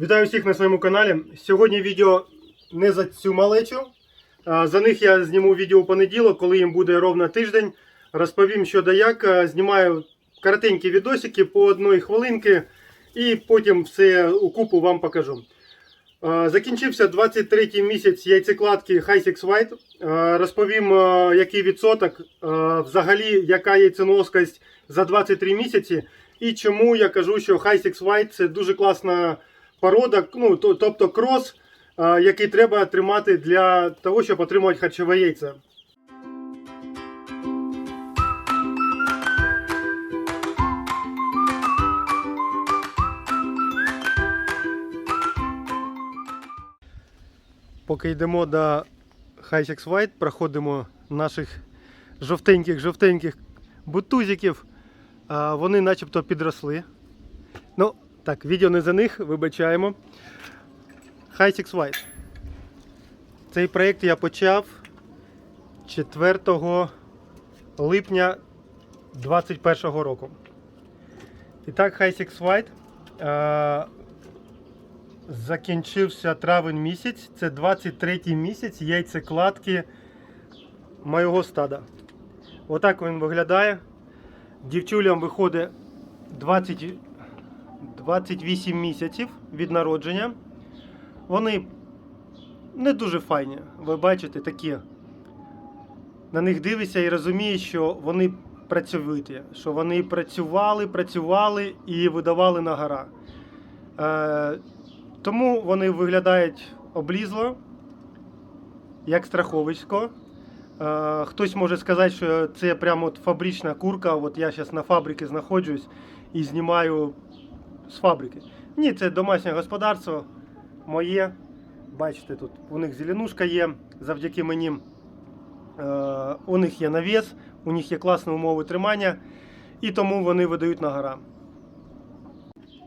Вітаю всіх на своєму каналі. Сьогодні відео не за цю малечу. За них я зніму відео у понеділок, коли їм буде ровно тиждень. Розповім, що да як. Знімаю коротенькі відосики по одної хвилинки і потім все у купу вам покажу. Закінчився 23-й місяць яйцекладки Hi6 White. Розповім, який відсоток, взагалі, яка яйценоскость за 23 місяці. І чому я кажу, що Hi6 White це дуже класна порода, ну, тобто крос, який треба тримати для того, щоб отримувати харчове яйце. Поки йдемо до Hi6 White, проходимо наших жовтеньких-жовтеньких бутузиків. Вони начебто підросли. Ну, так, відео не за них, вибачаємо. Hi6 White. Цей проєкт я почав 4 липня 2021 року. І так, Hi6 White е, закінчився травень місяць. Це 23 місяць яйцекладки моєго стада. Отак він виглядає. Дівчулям виходить 20, 28 місяців від народження. Вони не дуже файні. Ви бачите, такі. На них дивишся і розумієш, що вони працьовиті, що вони працювали, працювали і видавали на гора. Е, тому вони виглядають облізло, як страховисько. Е, Хтось може сказати, що це прямо от фабрична курка. От я зараз на фабриці знаходжусь і знімаю з фабрики. Ні, це домашнє господарство моє. Бачите, тут у них зеленушка є завдяки мені. Е, У них є навіс, у них є класні умови тримання, і тому вони видають на гора.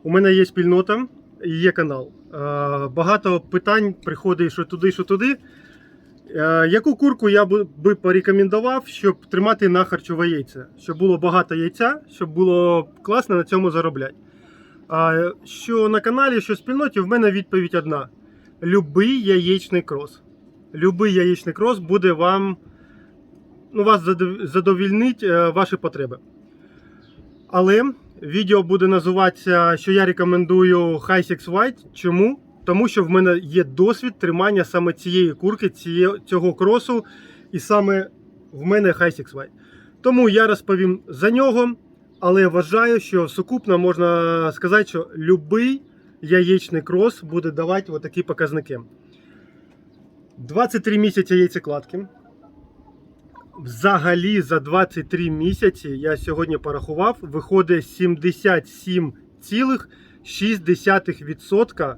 У мене є спільнота і є канал. Е, Багато питань приходить, що туди, що туди. Е, Яку курку я би порекомендував, щоб тримати на харчове яйце? Щоб було багато яйця, щоб було класно на цьому заробляти. Що на каналі, що в спільноті, в мене відповідь одна: любий яєчний крос. Любий яєчний крос буде вам, ну, вас задовільнить е, ваші потреби. Але відео буде називатися, що я рекомендую Hi6 White. Чому? Тому що в мене є досвід тримання саме цієї курки, цього кросу, і саме в мене Hi6 White. Тому я розповім за нього, але вважаю, що сукупно можна сказати, що будь-який яєчний крос буде давати отакі показники. 23 місяці яйцекладки. Взагалі за 23 місяці я сьогодні порахував, виходить 77,6%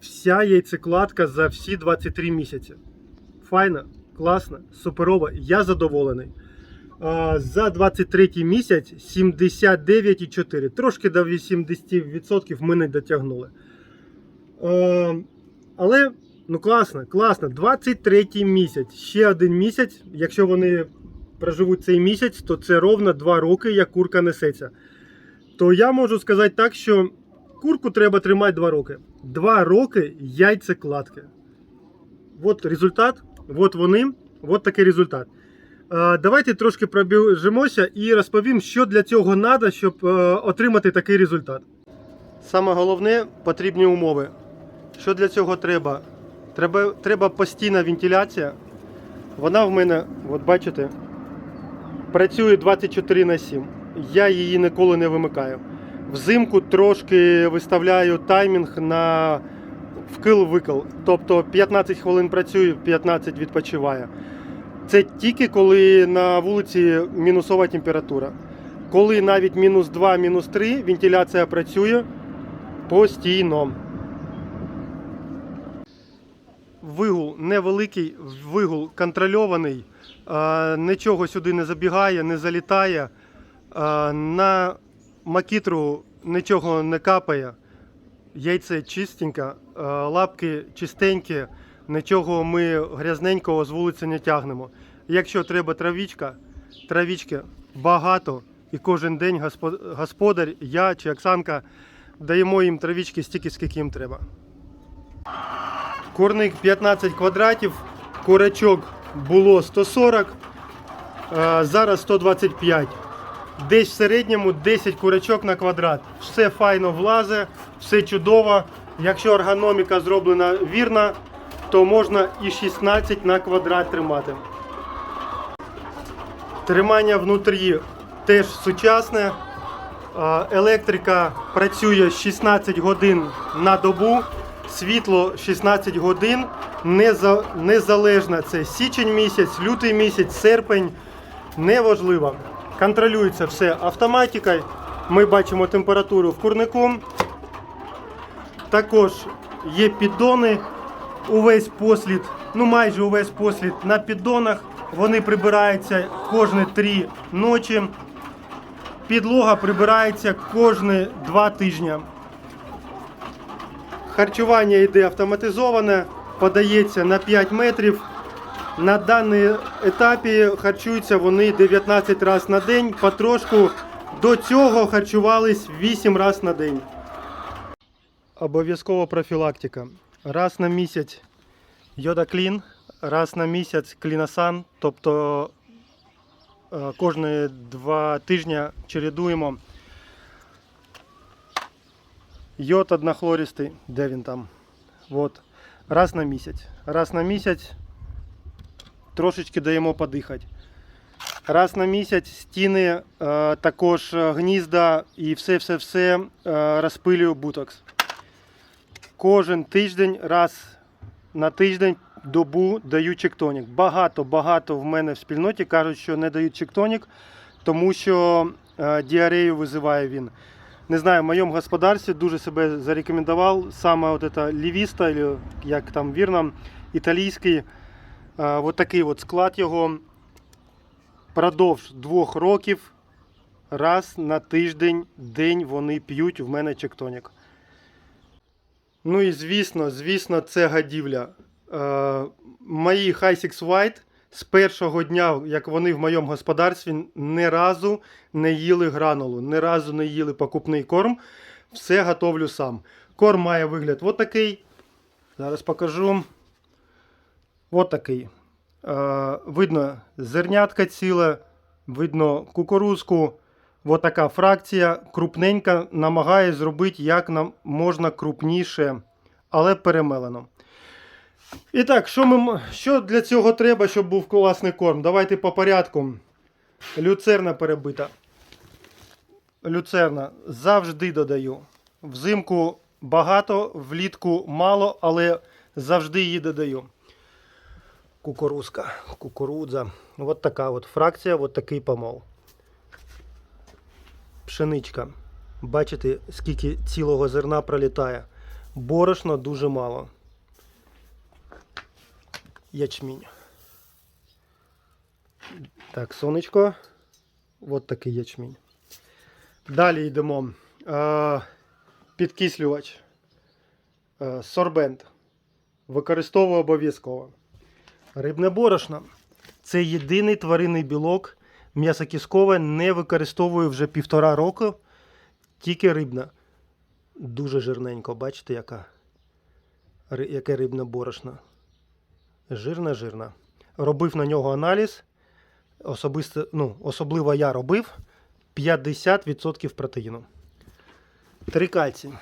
вся яйцекладка за всі 23 місяці. Файна, класна, суперова, я задоволений. За 23 місяць 79,4. Трошки до 80% ми не дотягнули. Але ну класно, класно. 23 місяць. Ще один місяць. Якщо вони проживуть цей місяць, то це ровно 2 роки, як курка несеться. То я можу сказати так, що курку треба тримати 2 роки. 2 роки яйцекладки. От результат, от вони, от такий результат. Е, Давайте трошки пробіжимося і розповім, що для цього треба, щоб е, отримати такий результат. Саме головне потрібні умови. Що для цього треба? Треба, треба постійна вентиляція. Вона в мене, от бачите, працює 24 на 7. Я її ніколи не вимикаю. Взимку трошки виставляю таймінг на вкил-викил. Тобто 15 хвилин працюю, 15 відпочиваю. Це тільки коли на вулиці мінусова температура. Коли навіть мінус 2, мінус 3, вентиляція працює постійно. Вигул невеликий, вигул контрольований, нічого сюди не забігає, не залітає. На макітру нічого не капає. Яйце чистеньке, лапки чистенькі, нічого ми грязненького з вулиці не тягнемо. Якщо треба травічка, травічки багато і кожен день господар, я чи Оксанка даємо їм травічки стільки, скільки їм треба. Курник 15 квадратів, курачок було 140, зараз 125. Десь в середньому 10 курачок на квадрат. Все файно влазе, все чудово. Якщо ергономіка зроблена вірно, то можна і 16 на квадрат тримати. Тримання внутрі теж сучасне. Електрика працює 16 годин на добу, світло 16 годин. Неза- Незалежно це січень місяць, лютий місяць, серпень. Неважливо. Контролюється все автоматикою. Ми бачимо температуру в курнику. Також є піддони. Увесь послід, ну майже увесь послід на піддонах. Вони прибираються кожні три ночі. Підлога прибирається кожні два тижні. Харчування йде автоматизоване, подається на 5 метрів. На даній етапі харчуються вони 19 разів на день, потрошку. До цього харчувались 8 разів на день. Обов'язково профілактика. Раз на місяць йодаклін, раз на місяць клінасан, тобто е, кожні два тижні чередуємо. Йод однохлористий, де він там? От. Раз на місяць. Раз на місяць трошечки даємо подихати. Раз на місяць стіни, е, також гнізда і все-все-все е, розпилюю бутокс. Кожен тиждень, раз на тиждень, добу даю чектонік. Багато-багато в мене в спільноті кажуть, що не дають чектонік, тому що е, діарею визиває він. Не знаю, в моєму господарстві дуже себе зарекомендував саме от это лівіста, як там вірно, італійський. Е, от такий от склад його. Продовж двох років раз на тиждень день вони п'ють в мене чектонік. Ну і звісно, звісно, це гадівля. Е, мої Hi-Six White з першого дня, як вони в моєму господарстві, ні разу не їли гранулу, ні разу не їли покупний корм. Все готовлю сам. Корм має вигляд от такий. Зараз покажу. От такий. Е, видно зернятка ціле, видно кукурузку. От така фракція крупненька, намагає зробити як нам можна крупніше, але перемелено. І так, що, ми, що для цього треба, щоб був класний корм? Давайте по порядку. Люцерна перебита. Люцерна завжди додаю. Взимку багато, влітку мало, але завжди її додаю. Кукурузка, кукурудза. От така от фракція, от такий помол. Пшеничка. Бачите, скільки цілого зерна пролітає. Борошно дуже мало. Ячмінь. Так, сонечко. От такий ячмінь. Далі йдемо. Підкислювач. Сорбент. Використовую обов'язково. Рибне борошно. Це єдиний тваринний білок. М'ясокіскове не використовую вже півтора року. Тільки рибне. Дуже жирненько, бачите, яка? Яке рибне борошно. Жирна, жирна. Робив на нього аналіз. Особисто, ну, особливо я робив 50% протеїну. Трикальцій.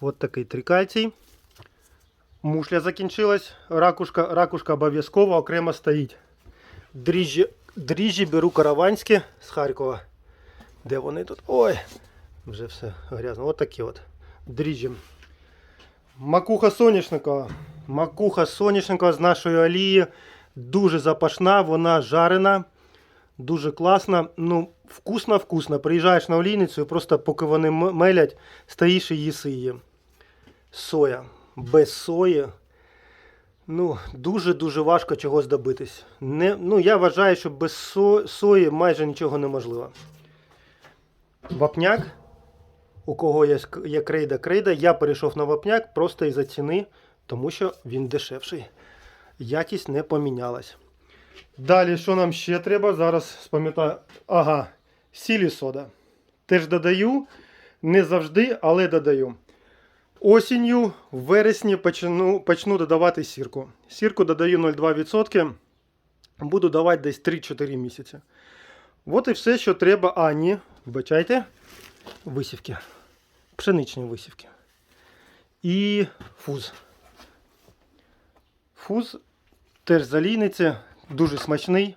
От такий трикальцій. Мушля закінчилась. Ракушка, ракушка обов'язково окремо стоїть. Дріжджі, дріжджі беру караванські з Харкова. Де вони тут? Ой, вже все грязно. От такі от. Дріжджі. Макуха соняшникова. Макуха соняшникова з нашої олії. Дуже запашна, вона жарена. Дуже класна. Ну, вкусна, вкусна. Приїжджаєш на олійницю і просто поки вони мелять, стоїш і їси її. Соя. Без сої. Ну, дуже-дуже важко чогось добитись. Не, ну, я вважаю, що без со, сої майже нічого неможливо. Вапняк. У кого є, є крейда крейда, я перейшов на вапняк просто із-за ціни, тому що він дешевший. Якість не помінялась. Далі, що нам ще треба? Зараз спам'ятаю. Ага, сіль і сода. Теж додаю. Не завжди, але додаю. Осінню, в вересні почну, почну додавати сірку. Сірку додаю 0,2%. Буду давати десь 3-4 місяці. От і все, що треба. А, ні, висівки. Пшеничні висівки. І фуз. Фуз теж залійниця, дуже смачний.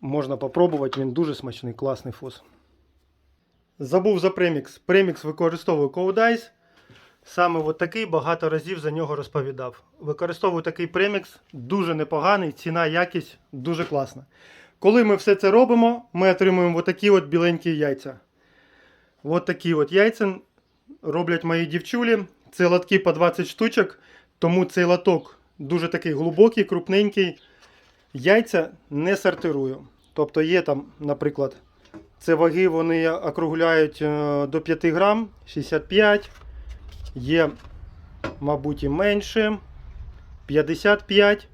Можна попробувати, він дуже смачний, класний фуз. Забув за премікс. Премікс використовую Code Саме от такий багато разів за нього розповідав. Використовую такий премікс, дуже непоганий, ціна, якість дуже класна. Коли ми все це робимо, ми отримуємо отакі от біленькі яйця. От такі от яйця роблять мої дівчулі. Це лотки по 20 штучок, тому цей лоток дуже такий глибокий, крупненький. Яйця не сортирую. Тобто є там, наприклад, це ваги вони округляють е, до 5 грам, 65. Є, мабуть, і менше 55.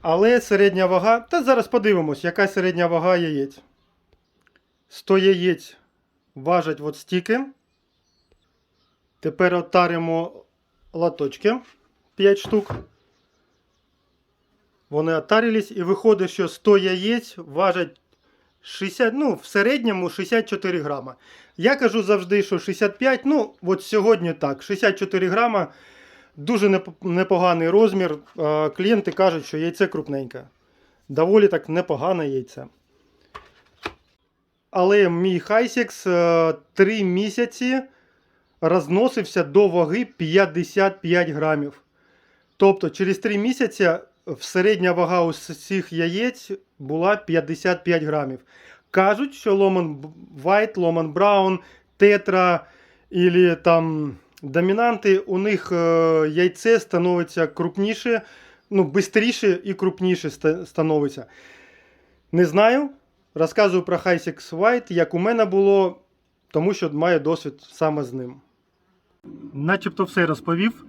Але середня вага. Та зараз подивимось, яка середня вага яєць. 100 яєць важать от стільки. Тепер отаримо латочки 5 штук. Вони отарились і виходить, що 100 яєць важать 60, ну, в середньому 64 грама. Я кажу завжди, що 65, ну, от сьогодні так, 64 грама. Дуже непоганий розмір. Е, Клієнти кажуть, що яйце крупненьке. Доволі так непогане яйце. Але мій Хайсекс 3 місяці розносився до ваги 55 грамів. Тобто через 3 місяці середня вага усіх яєць була 55 грамів. Кажуть, що Ломан White, Ломан Браун, Тетра і там домінанти, у них е, яйце становиться крупніше, ну, швидше і крупніше становиться. Не знаю. Розказую про Hisex White, як у мене було, тому що маю досвід саме з ним. Начебто все розповів.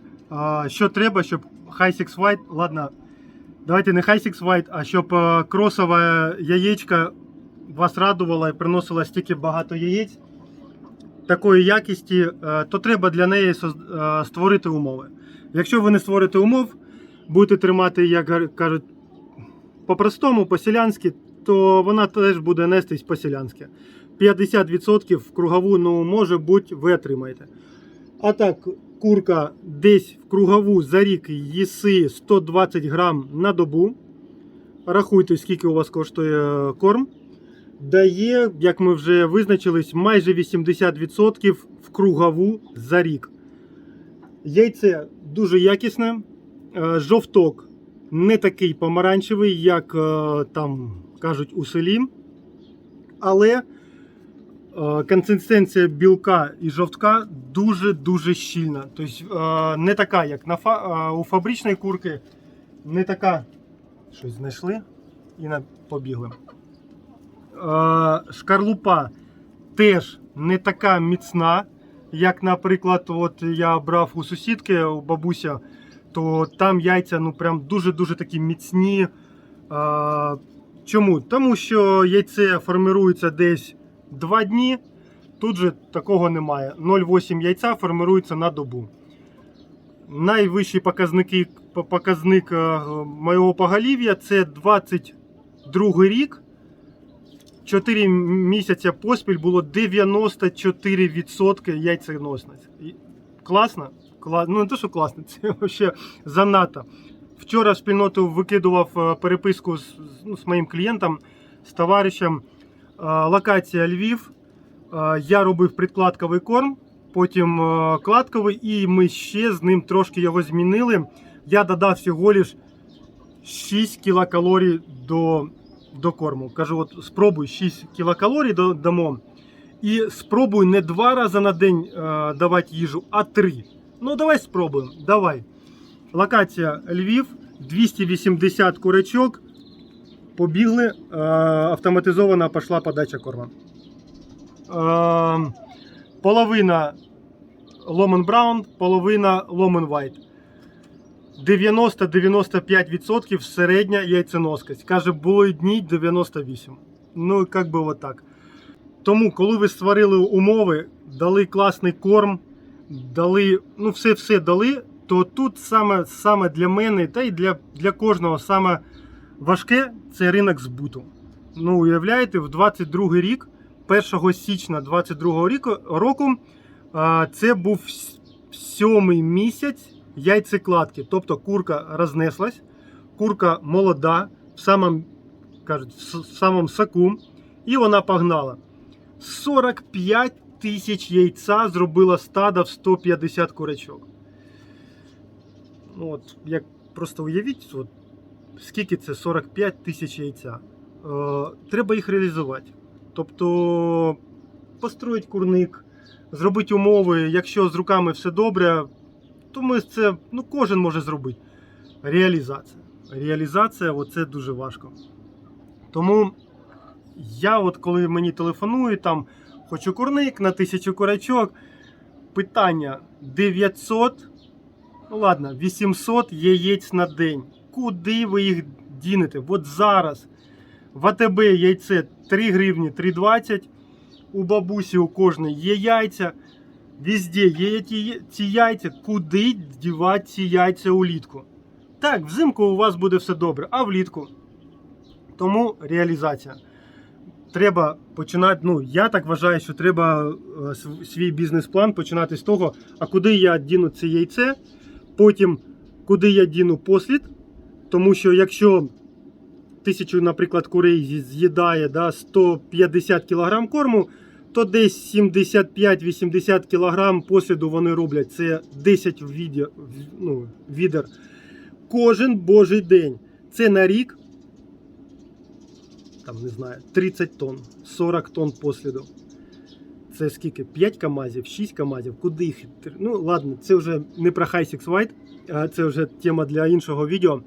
Що треба, щоб Hisex White, ладно, давайте не Hisex White, а щоб е, кросове яєчко вас радувало і приносило стільки багато яєць такої якісті, е, то треба для неї е, створити умови. Якщо ви не створите умов, будете тримати, як кажуть, по-простому, по-селянськи, то вона теж буде нестись по-селянськи. 50% в кругову, ну, може бути, ви отримаєте. А так, курка десь в кругову за рік їси 120 грам на добу. Рахуйте, скільки у вас коштує корм. Дає, як ми вже визначились, майже 80% в кругову за рік. Яйце дуже якісне. Е, Жовток не такий помаранчевий, як е, там кажуть у селі. Але е, консистенція білка і жовтка дуже-дуже щільна. Тобто е, не така, як на фа, е, у фабричної курки, не така. Щось знайшли і побігли. Е, шкарлупа теж не така міцна, як, наприклад, от я брав у сусідки у бабуся, то там яйця ну прям дуже-дуже такі міцні. Е, чому? Тому що яйце формирується десь 2 дні. Тут же такого немає. 0,8 яйця формирується на добу. Найвищий показники, показник е, моєго поголів'я це 22 рік. 4 місяці поспіль було 94% яйценосності. Класно? Кла... Ну, не те, що класно, це взагалі занадто. Вчора в спільноту викидував е, переписку з- ну, з моїм клієнтом, з товаришем. Локація Львів. Я робив предкладковий корм, потім кладковий, і ми ще з ним трошки його змінили. Я додав всього лиш 6 кілокалорій до, до корму. Кажу, от спробуй 6 кілокалорій дамо. І спробуй не два рази на день давати їжу, а три. Ну, давай спробуємо. Давай. Локація Львів, 280 курочок. Побігли, е, автоматизована пішла подача корма. Е, половина Ломен Браун, половина Ломен White. 90-95% середня яйценоскость. Каже, були дні 98. Ну, як би от так. Тому, коли ви створили умови, дали класний корм, дали, ну все-все дали, то тут саме, саме для мене та й для, для кожного саме важке це ринок збуту. Ну, уявляєте, в 22 рік, 1 січня 22 ріку, року, це був сьомий місяць яйцекладки. Тобто курка рознеслась, курка молода, в самому, кажуть, в самому соку, і вона погнала. 45 тисяч яйця зробила стадо в 150 курочок. Ну, от, як просто уявіть, от, скільки це 45 тисяч яйця. Е, треба їх реалізувати. Тобто построїть курник, зробити умови, якщо з руками все добре, то ми це ну, кожен може зробити. Реалізація. Реалізація оце дуже важко. Тому я, от коли мені телефонують, там хочу курник на тисячу курачок, питання 900, ну ладно, 800 яєць на день. Куди ви їх дінете? От зараз в АТБ яйце 3 гривні 3,20. У бабусі у кожної є яйця. Везде є ці яйця. Куди дівати ці яйця улітку? Так, взимку у вас буде все добре, а влітку. Тому реалізація. Треба починати. Ну, я так вважаю, що треба е, свій бізнес-план починати з того, а куди я діну це яйце, потім куди я діну послід. Тому що якщо тисячу, наприклад, курей з'їдає да, 150 кг корму, то десь 75-80 кг посліду вони роблять. Це 10 відер, ну, відер кожен божий день. Це на рік, там не знаю, 30 тонн, 40 тонн посліду. Це скільки? 5 камазів, 6 камазів, куди їх? Ну, ладно, це вже не про Six White, це вже тема для іншого відео.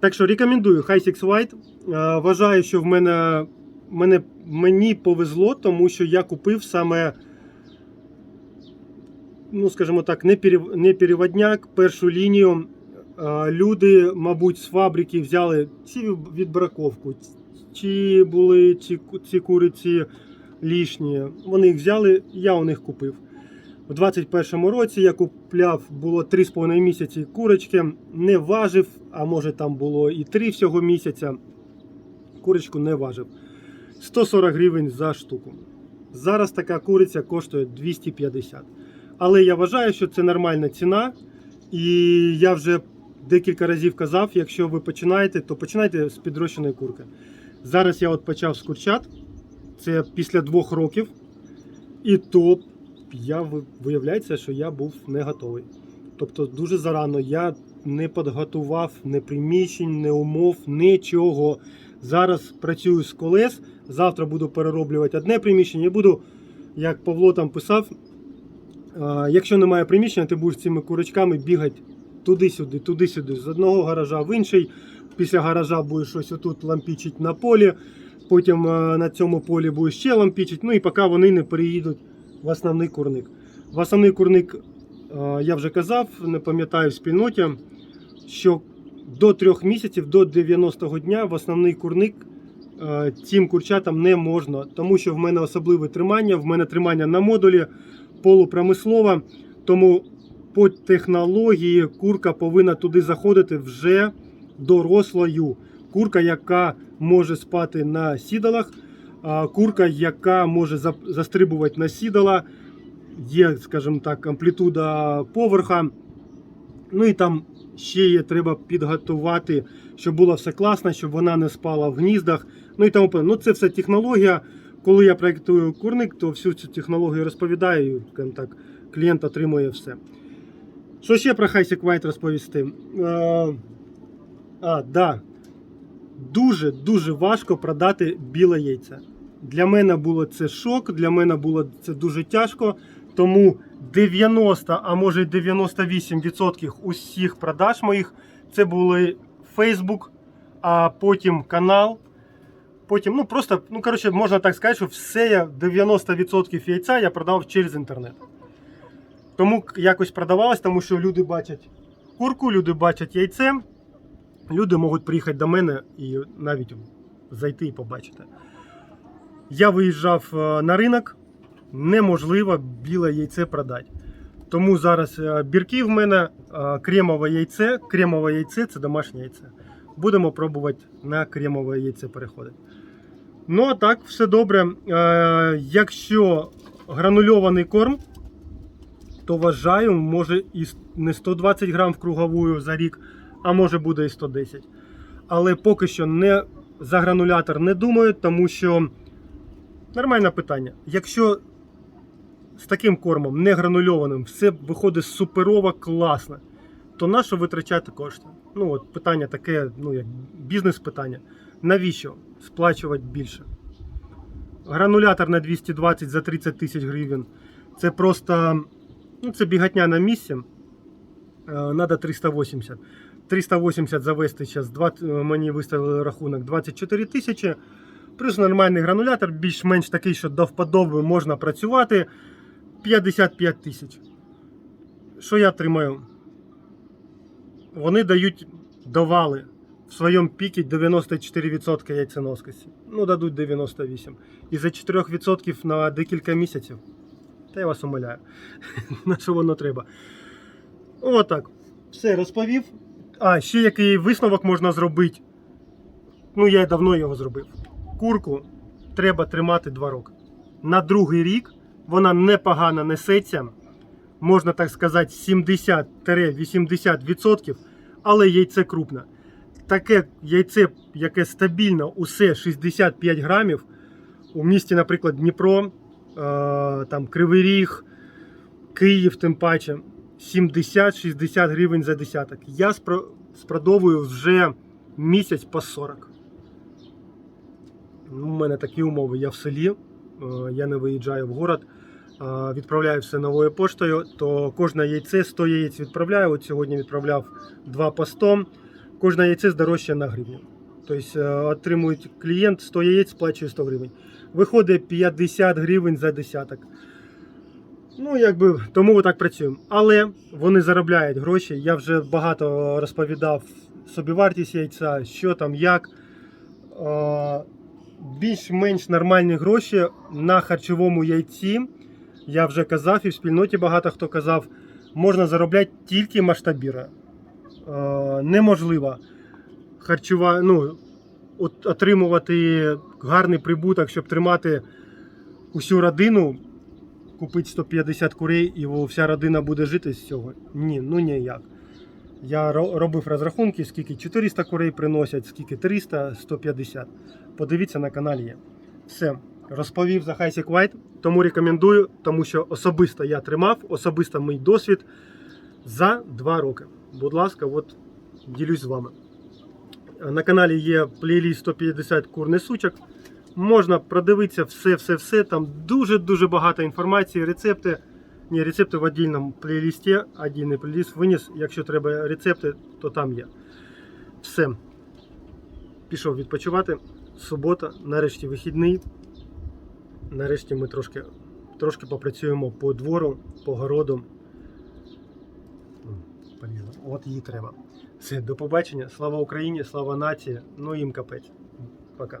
Так що рекомендую High Six White. Е, Вважаю, що в мене, мене мені повезло, тому що я купив саме, ну скажімо так, не, перев, не переводняк, першу лінію. Е, Люди, мабуть, з фабрики взяли чи відбраковку, чи були ці, ці куриці лішні. Вони їх взяли, я у них купив. У 21-му році я купляв було 3,5 місяці курочки, не важив, а може там було і 3 всього місяця. Курочку не важив. 140 гривень за штуку. Зараз така куриця коштує 250. Але я вважаю, що це нормальна ціна. І я вже декілька разів казав, якщо ви починаєте, то починайте з підрощеної курки. Зараз я от почав з курчат. Це після двох років. І то я ви- виявляється, що я був не готовий. Тобто дуже зарано я не підготував ні приміщень, ні умов, нічого. Зараз працюю з колес, завтра буду перероблювати одне приміщення і буду, як Павло там писав, якщо немає приміщення, ти будеш цими курочками бігати туди-сюди, туди-сюди, з одного гаража в інший. Після гаража будеш щось отут лампічити на полі, потім е, на цьому полі будеш ще лампічити, ну і поки вони не переїдуть в основний курник. В основний курник, е, я вже казав, не пам'ятаю в спільноті, що до трьох місяців, до 90-го дня в основний курник е, цим курчатам не можна, тому що в мене особливе тримання, в мене тримання на модулі полупромислове, тому по технології курка повинна туди заходити вже дорослою. Курка, яка може спати на сідалах, курка, яка може застрибувати на сідала, є, скажімо так, амплітуда поверха. Ну і там ще є, треба підготувати, щоб було все класно, щоб вона не спала в гніздах. Ну і тому. Ну це все технологія. Коли я проєктую курник, то всю цю технологію розповідаю, і, скажімо так, клієнт отримує все. Що ще про Хайсік White розповісти? Е, а, да. Дуже дуже важко продати біле яйце. Для мене було це шок, для мене було це дуже тяжко. Тому 90, а може 98% усіх продаж моїх це були Facebook, а потім канал. Потім, ну просто, ну коротше, можна так сказати, що все я 90% яйця я продав через інтернет. Тому якось продавалось, тому що люди бачать курку, люди бачать яйце, люди можуть приїхати до мене і навіть зайти і побачити. Я виїжджав е, на ринок, неможливо біле яйце продати. Тому зараз е, бірки в мене е, кремове яйце. Кремове яйце це домашнє яйце. Будемо пробувати на кремове яйце переходити. Ну, а так, все добре. Якщо гранульований корм, то вважаю, може і не 120 грам в круговую за рік, а може буде і 110. Але поки що не за гранулятор не думаю, тому що нормальне питання. Якщо з таким кормом, не гранульованим, все виходить суперово класно, то на що витрачати кошти? Ну, от питання таке, ну як бізнес-питання. Навіщо сплачувати більше? Гранулятор на 220 за 30 тисяч гривень. Це просто ну, це бігатня на місці. Е, Надо 380. 380 завести зараз. Мені виставили рахунок 24 тисячі. Плюс нормальний гранулятор, більш-менш такий, що до вподоби можна працювати. 55 тисяч. Що я отримаю? Вони дають довали в своєму пікі 94% яйценоскості. Ну, дадуть 98%. І за 4% на декілька місяців. Та я вас умоляю. На що воно треба? Отак. Все розповів. А, ще який висновок можна зробити. Ну, я давно його зробив. Курку треба тримати 2 роки. На другий рік вона непогано несеться, можна так сказати, 70-80%, але яйце крупне. Таке яйце, яке стабільно усе 65 грамів, у місті, наприклад, Дніпро, е, там Кривий Ріг, Київ, тим паче, 70-60 гривень за десяток. Я спро- спродовую вже місяць по 40. Ну, У мене такі умови. Я в селі, е, я не виїжджаю в город, е, відправляю все новою поштою, то кожне яйце 100 яєць відправляю. От сьогодні відправляв 2 по 100. Кожне яйце здорожче на гривню. Тобто е, отримує клієнт 100 яєць, сплачує 100 гривень. Виходить 50 гривень за десяток. Ну, якби тому так працюємо. Але вони заробляють гроші. Я вже багато розповідав собівартість яйця, що там, як. Більш-менш нормальні гроші на харчовому яйці. Я вже казав, і в спільноті багато хто казав, можна заробляти тільки масштабіра. Неможливо харчова, ну, от, отримувати гарний прибуток, щоб тримати усю родину, купити 150 курей і вся родина буде жити з цього. Ні, ну ніяк. Я робив розрахунки, скільки 400 курей приносять, скільки 300, 150. Подивіться на каналі є. Все, розповів за Хайсік White, тому рекомендую, тому що особисто я тримав, особисто мій досвід за 2 роки. Будь ласка, от ділюсь з вами. На каналі є плейліст 150 кур несучок. Можна продивитися все-все-все. Там дуже-дуже багато інформації, рецепти. Ні, рецепти в віддільному плейлісті. Отдільний плейліст виніс. Якщо треба рецепти, то там є. Все. Пішов відпочивати. Субота, нарешті вихідний. Нарешті ми трошки, трошки попрацюємо по двору, по городу. От їй треба. Все, до побачення. Слава Україні, слава нації. Ну їм капець. Пока.